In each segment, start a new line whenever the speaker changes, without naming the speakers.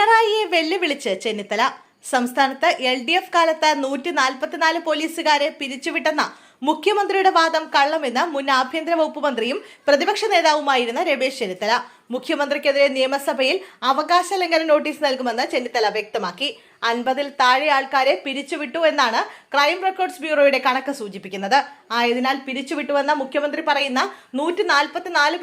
പിണറായിയെ വെല്ലുവിളിച്ച് ചെന്നിത്തല. സംസ്ഥാനത്ത് എൽ ഡി എഫ് കാലത്ത് നൂറ്റി നാൽപ്പത്തിനാല് പോലീസുകാരെ പിരിച്ചുവിട്ടെന്ന മുഖ്യമന്ത്രിയുടെ വാദം കള്ളമെന്ന് മുൻ ആഭ്യന്തര വകുപ്പ് മന്ത്രിയും പ്രതിപക്ഷ നേതാവുമായിരുന്ന രമേശ് ചെന്നിത്തല. മുഖ്യമന്ത്രിക്കെതിരെ നിയമസഭയിൽ അവകാശ ലംഘന നോട്ടീസ് നൽകുമെന്ന് ചെന്നിത്തല വ്യക്തമാക്കി. അൻപതിൽ താഴെ ആൾക്കാരെ പിരിച്ചുവിട്ടു എന്നാണ് ക്രൈം റെക്കോർഡ്സ് ബ്യൂറോയുടെ കണക്ക് സൂചിപ്പിക്കുന്നത്. ആയതിനാൽ പിരിച്ചുവിട്ടുവെന്ന മുഖ്യമന്ത്രി പറയുന്ന നൂറ്റി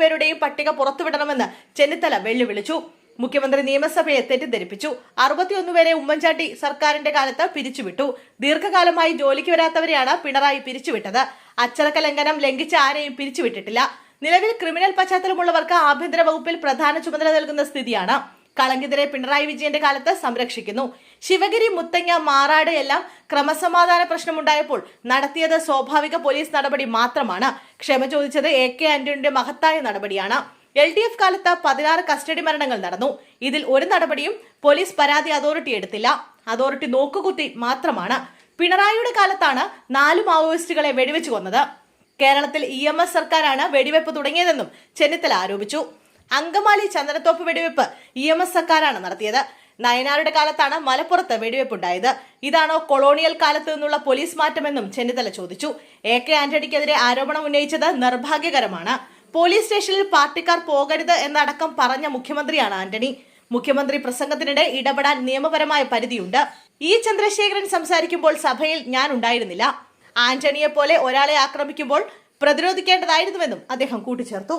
പേരുടെയും പട്ടിക പുറത്തുവിടണമെന്ന് ചെന്നിത്തല വെല്ലുവിളിച്ചു. മുഖ്യമന്ത്രി നിയമസഭയെ തെറ്റിദ്ധരിപ്പിച്ചു. അറുപത്തിയൊന്ന് പേരെ ഉമ്മൻചാണ്ടി സർക്കാരിന്റെ കാലത്ത് പിരിച്ചുവിട്ടു. ദീർഘകാലമായി ജോലിക്ക് വരാത്തവരെയാണ് പിണറായി പിരിച്ചുവിട്ടത്. അച്ചടക്ക ലംഘനം ലംഘിച്ച ആരെയും പിരിച്ചുവിട്ടിട്ടില്ല. നിലവിൽ ക്രിമിനൽ പശ്ചാത്തലമുള്ളവർക്ക് ആഭ്യന്തര വകുപ്പിൽ പ്രധാന ചുമതല നൽകുന്ന സ്ഥിതിയാണ്. കളങ്കിതരെ പിണറായി വിജയന്റെ കാലത്ത് സംരക്ഷിക്കുന്നു. ശിവഗിരി മുത്തങ്ങ മാറാട് എല്ലാം ക്രമസമാധാന പ്രശ്നമുണ്ടായപ്പോൾ നടത്തിയത് സ്വാഭാവിക പോലീസ് നടപടി മാത്രമാണ്. ക്ഷമ ചോദിച്ചത് എ കെ ആന്റണിയുടെ മഹത്തായ നടപടിയാണ്. എൽ ഡി എഫ് കാലത്ത് പതിനാറ് കസ്റ്റഡി മരണങ്ങൾ നടന്നു. ഇതിൽ ഒരു നടപടിയും പോലീസ് പരാതി അതോറിറ്റി എടുത്തില്ല. അതോറിറ്റി നോക്കുകുത്തി മാത്രമാണ്. പിണറായിയുടെ കാലത്താണ് നാല് മാവോയിസ്റ്റുകളെ വെടിവെച്ചു കൊന്നത്. കേരളത്തിൽ ഇ എം എസ് സർക്കാരാണ് വെടിവെപ്പ് തുടങ്ങിയതെന്നും ചെന്നിത്തല ആരോപിച്ചു. അങ്കമാലി ചന്ദനത്തോപ്പ് വെടിവെപ്പ് ഇ എം എസ് സർക്കാരാണ് നടത്തിയത്. നയനാരുടെ കാലത്താണ് മലപ്പുറത്ത് വെടിവെപ്പുണ്ടായത്. ഇതാണോ കൊളോണിയൽ കാലത്ത് നിന്നുള്ള പോലീസ് മാറ്റമെന്നും ചെന്നിത്തല ചോദിച്ചു. എ കെ ആന്റണിക്കെതിരെ ആരോപണം ഉന്നയിച്ചത് നിർഭാഗ്യകരമാണ്. പോലീസ് സ്റ്റേഷനിൽ പാർട്ടിക്കാർ പോകരുത് എന്നടക്കം പറഞ്ഞ മുഖ്യമന്ത്രിയാണ് ആന്റണി. മുഖ്യമന്ത്രി പ്രസംഗത്തിനിടെ ഇടപെടാൻ നിയമപരമായ പരിധിയുണ്ട്. ഇ ചന്ദ്രശേഖരൻ സംസാരിക്കുമ്പോൾ സഭയിൽ ഞാൻ ഉണ്ടായിരുന്നില്ല. ആന്റണിയെ പോലെ ഒരാളെ ആക്രമിക്കുമ്പോൾ പ്രതിരോധിക്കേണ്ടതായിരുന്നുവെന്നും അദ്ദേഹം കൂട്ടിച്ചേർത്തു.